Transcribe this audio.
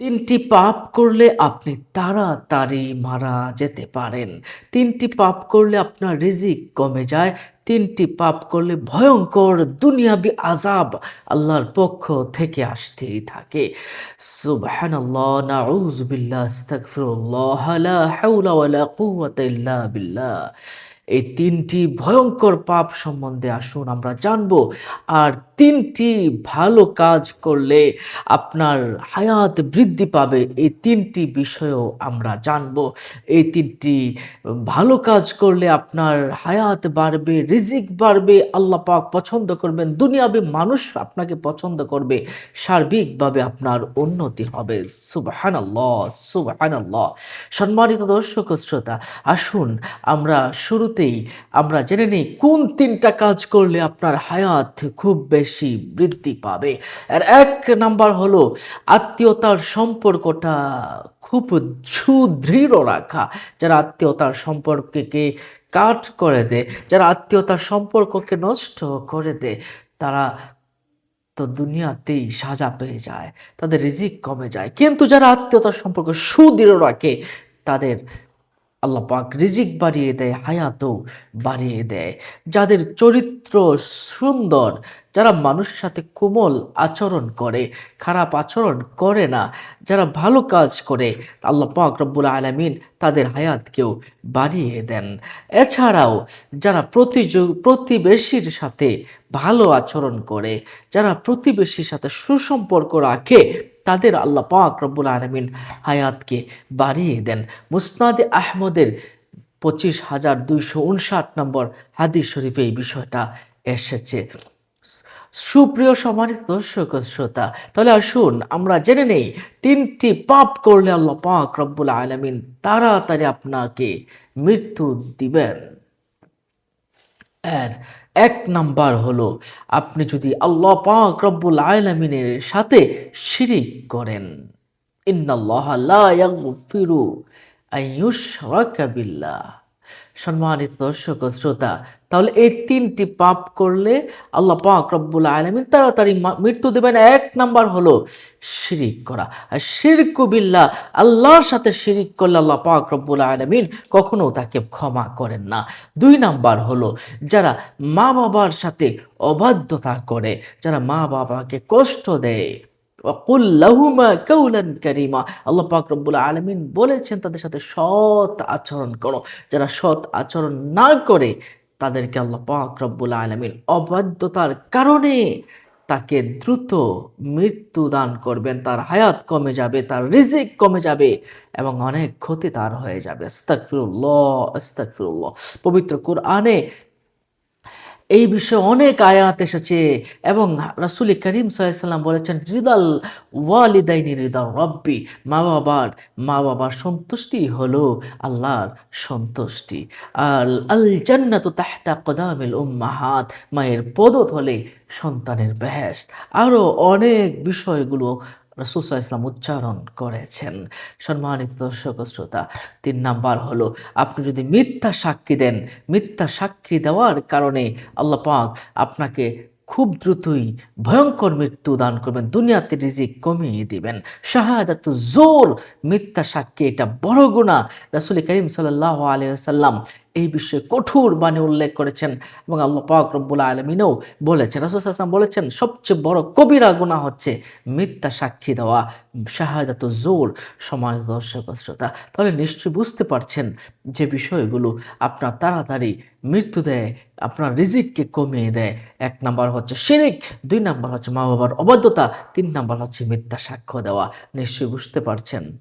তিনটি পাপ করলে আপনি তাড়াতাড়ি মারা যেতে পারেন। তিনটি পাপ করলে আপনার রিজিক কমে যায়। তিনটি পাপ করলে ভয়ঙ্কর দুনিয়াবি আজাব আল্লাহর পক্ষ থেকে আসতেই থাকে। সুবহানাল্লাহ এই তিনটি ভয়ঙ্কর পাপ সম্বন্ধে আসুন, আমরা জানব। আর তিনটি ভালো কাজ করলে আপনার হায়াত বৃদ্ধি পাবে, এই তিনটি বিষয়ও আমরা জানব। এই তিনটি ভালো কাজ করলে আপনার হায়াত বাড়বে, রিজিক বাড়বে, আল্লাহ পাক পছন্দ করবেন, দুনিয়াবি মানুষ আপনাকে পছন্দ করবে, সার্বিকভাবে আপনার উন্নতি হবে। সুবহানাল্লাহ সুবহানাল্লাহ। সম্মানিত দর্শক শ্রোতা, আসুন, আমরা শুরুতেই আমরা জেনে নিই কোন তিনটা কাজ করলে আপনার হায়াত খুব বেশি বৃদ্ধি পাবে। আর এক নাম্বার হলো আত্মীয়তার সম্পর্কটা খুব সুদৃঢ় রাখা। যারা আত্মীয়তার সম্পর্ককে কাট করে দেয় যারা আত্মীয়তার সম্পর্ককে নষ্ট করে দেয় তারা তো দুনিয়াতেই সাজা পেয়ে যায়, তাদের রিজিক কমে যায়। কিন্তু যারা আত্মীয়তার সম্পর্ক সুদৃঢ় রাখে, তাদের আল্লাহ পাক রিজিক বাড়িয়ে দেয়, হায়াতও বাড়িয়ে দেয়। যাদের চরিত্র সুন্দর, যারা মানুষের সাথে কোমল আচরণ করে, খারাপ আচরণ করে না, যারা ভালো কাজ করে, আল্লাহ পাক রব্বুল আলমিন তাদের হায়াতকেও বাড়িয়ে দেন। এছাড়াও যারা প্রতিযোগ, প্রতিবেশীর সাথে ভালো আচরণ করে, যারা প্রতিবেশীর সাথে সুসম্পর্ক রাখে তাদের আল্লাহ পাক রব্বুল আলমিন হায়াতকে বাড়িয়ে দেন। মুসনাদে আহমদের পঁচিশ হাজার দুইশো উনষাট নম্বর হাদিস শরীফে এই বিষয়টা এসেছে। সুপ্রিয় সম্মানিত দর্শক শ্রোতা, তাহলে আসুন আমরা জেনে নেই, তিনটি পাপ করলে আল্লাহ পাক রব্বুল আলমিন তাড়াতাড়ি আপনাকে মৃত্যু দিবেন। এর এক নাম্বার হলো, আপনি যদি আল্লাহ পাক রব্বুল আয়লামিনের সাথে শিরিক করেন, ইন্নাল্লাহ লা ইয়াগফিরু আইয়ুশরাকা বিল্লাহ। সম্মানিত দর্শক ও শ্রোতা, তাহলে এই তিনটি পাপ করলে আল্লাহ পাক রব্বুল আলমিন তাড়াতাড়ি মৃত্যু দেবেন। এক নাম্বার হলো শিরিক করা। আর শিরকু বিল্লাহ, আল্লাহর সাথে শিরিক করলে আল্লাহ পাক রব্বুল আলমিন কখনো তাকে ক্ষমা করেন না। দুই নাম্বার হলো যারা মা বাবার সাথে অবাধ্যতা করে, যারা মা বাবাকে কষ্ট দেয় ওকুল্লাহুমা কৌলান কারিমা। আল্লাহ পাক রব্বুল আলমিন বলেছেন, তাদের সাথে সৎ আচরণ করো। যারা সৎ আচরণ না করে, তাদেরকে আল্লাহ পাক রব্বুল আলমিন অবাধ্যতার কারণে তাকে দ্রুত মৃত্যু দান করবেন। তার হায়াত কমে যাবে, তার রিজিক কমে যাবে এবং অনেক ক্ষতি তার হয়ে যাবে। আস্তাকফিরুল্লাহ আস্তাকফিরুল্লাহ পবিত্র কোরআনে এই বিষয়ে অনেক আয়াত এসেছে। এবং রাসুল করিম সাল্লাম বলেছেন হৃদাল ওয়ালিদাইনি হৃদয় রব্বি। মা বাবার মা বাবার সন্তুষ্টি হলো আল্লাহর সন্তুষ্টি। আল আল জান্নাত তাহতা কদামিল উম্মাহাত। মায়ের পদত হলে সন্তানের বেহেস্ত আরও অনেক বিষয়গুলো রসুসা ইসলাম উচ্চারণ করেছেন। সম্মানিত দর্শক শ্রোতা, তিন নাম্বার হলো, আপনি যদি মিথ্যা সাক্ষী দেন, মিথ্যা সাক্ষী দেওয়ার কারণে আল্লাহ পাক আপনাকে খুব দ্রুতই ভয়ঙ্কর মৃত্যু দান করবেন, দুনিয়াতে রিজিক কমিয়ে দিবেন। শাহাদাত জোর, মিথ্যা সাক্ষী, এটা বড় গুণা রাসুল করিম সাল্লাহ আলিয়াল্লাম এই বিষয়ে কঠোর বাণী উল্লেখ করেছেন এবং আল্লাহ পাক রব্বুল আলমিনও বলেছেন। রাসুল আসলাম বলেছেন, সবচেয়ে বড় কবিরা গুণা হচ্ছে মিথ্যা সাক্ষী দেওয়া, শাহাদাত জোর সমাজ দর্শক শ্রোতা। তাহলে নিশ্চয়ই বুঝতে পারছেন যে বিষয়গুলো আপনার তাড়াতাড়ি মৃত্যু দেয়, আপনার রিজিককে কমিয়ে দেয়। এক নাম্বার হচ্ছে শিরিক, দুই নাম্বার হচ্ছে মা বাবার অবাধ্যতা, তিন নাম্বার হচ্ছে মিথ্যা সাক্ষ্য দেওয়া। নিশ্চয়ই বুঝতে পারছেন।